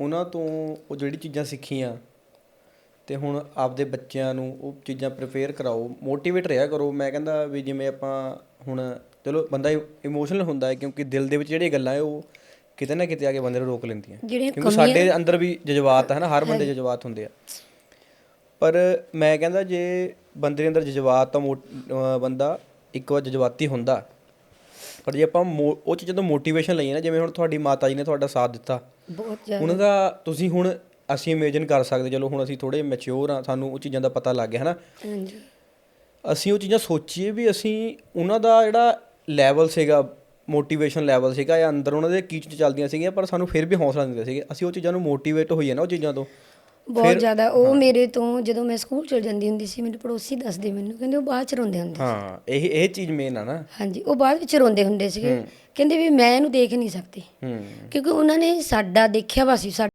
ਉਹਨਾਂ ਤੋਂ ਉਹ ਜਿਹੜੀ ਚੀਜ਼ਾਂ ਸਿੱਖੀਆਂ ਤੇ ਹੁਣ ਆਪਦੇ ਬੱਚਿਆਂ ਨੂੰ ਉਹ ਚੀਜ਼ਾਂ ਪ੍ਰਿਪੇਅਰ ਕਰਾਓ ਮੋਟੀਵੇਟ ਰਿਹਾ ਕਰੋ। ਮੈਂ ਕਹਿੰਦਾ ਵੀ ਜਿਵੇਂ ਆਪਾਂ ਹੁਣ ਚਲੋ ਬੰਦਾ ਇਮੋਸ਼ਨਲ ਹੁੰਦਾ ਹੈ ਕਿਉਂਕਿ ਦਿਲ ਦੇ ਵਿੱਚ ਜਿਹੜੀਆਂ ਗੱਲਾਂ ਹੈ ਉਹ ਕਿਤੇ ਨਾ ਕਿਤੇ ਆ ਕੇ ਬੰਦੇ ਨੂੰ ਰੋਕ ਲੈਂਦੀਆਂ। ਕਿਉਂਕਿ ਸਾਡੇ ਅੰਦਰ ਵੀ ਜਜ਼ਬਾਤ ਹੈ ਨਾ ਹਰ ਬੰਦੇ ਜਜ਼ਬਾਤ ਹੁੰਦੇ ਆ। ਪਰ ਮੈਂ ਕਹਿੰਦਾ ਜੇ ਬੰਦੇ ਦੇ ਅੰਦਰ ਜਜ਼ਬਾਤ ਤਾਂ ਬੰਦਾ ਇੱਕ ਵਾਰ ਜਜ਼ਬਾਤੀ ਹੁੰਦਾ। ਪਰ ਜੇ ਆਪਾਂ ਉਹ ਚੀਜ਼ਾਂ ਤੋਂ ਮੋਟੀਵੇਸ਼ਨ ਲਈਏ ਨਾ ਜਿਵੇਂ ਹੁਣ ਤੁਹਾਡੀ ਮਾਤਾ ਜੀ ਨੇ ਤੁਹਾਡਾ ਸਾਥ ਦਿੱਤਾ। ਬਹੁਤ ਜ਼ਿਆਦਾ। ਉਹਨਾਂ ਦਾ ਤੁਸੀਂ ਹੁਣ ਅਸੀਂ ਇਮੇਜਿਨ ਕਰ ਸਕਦੇ ਚਲੋ ਹੁਣ ਅਸੀਂ ਥੋੜੇ ਮੈਚੁਰ ਆ ਸਾਨੂੰ ਉਹ ਚੀਜ਼ਾਂ ਦਾ ਪਤਾ ਲੱਗ ਗਿਆ ਹਨਾ? ਹਾਂਜੀ। ਅਸੀਂ ਉਹ ਚੀਜ਼ਾਂ ਸੋਚੀਏ ਵੀ ਅਸੀਂ ਉਹਨਾਂ ਦਾ ਜਿਹੜਾ ਲੈਵਲ ਸੀਗਾ ਮੋਟੀਵੇਸ਼ਨ ਲੈਵਲ ਸੀਗਾ ਜਾਂ ਅੰਦਰ ਉਹਨਾਂ ਦੇ ਕੀ ਚੀਜ਼ਾਂ ਚੱਲਦੀਆਂ ਸੀਗੀਆਂ ਪਰ ਸਾਨੂੰ ਫਿਰ ਵੀ ਹੌਸਲਾ ਦਿੰਦੇ ਸੀਗੇ। ਅਸੀਂ ਉਹ ਚੀਜ਼ਾਂ ਨੂੰ ਮੋਟੀਵੇਟ ਹੋਈਏ ਨਾ ਉਹ ਚੀਜ਼ਾਂ ਤੋਂ। ਬਹੁਤ ਜ਼ਿਆਦਾ। ਉਹ ਮੇਰੇ ਤੋਂ ਜਦੋਂ ਮੈਂ ਸਕੂਲ ਚਲ ਜਾਂਦੀ ਹੁੰਦੀ ਸੀ ਮੇਰੇ ਪੜੋਸੀ ਦੱਸਦੇ ਮੈਨੂੰ ਕਹਿੰਦੇ ਉਹ ਬਾਅਦ ਚ ਰੋਂਦੇ ਹੁੰਦੇ ਹਾਂ ਇਹ ਇਹ ਚੀਜ਼ ਮੇਨ ਆ ਨਾ। ਹਾਂਜੀ ਉਹ ਬਾਅਦ ਵਿੱਚ ਰੋਂਦੇ ਹੁੰਦੇ ਸੀਗੇ। ਕਹਿੰਦੇ ਵੀ ਮੈਂ ਇਹਨੂੰ ਦੇਖ ਨਹੀਂ ਸਕਦੀ। ਹੂੰ। ਕਿਉਂਕਿ ਉਹਨਾਂ ਨੇ ਸਾਡਾ ਦੇਖਿਆ ਵਾ ਸੀ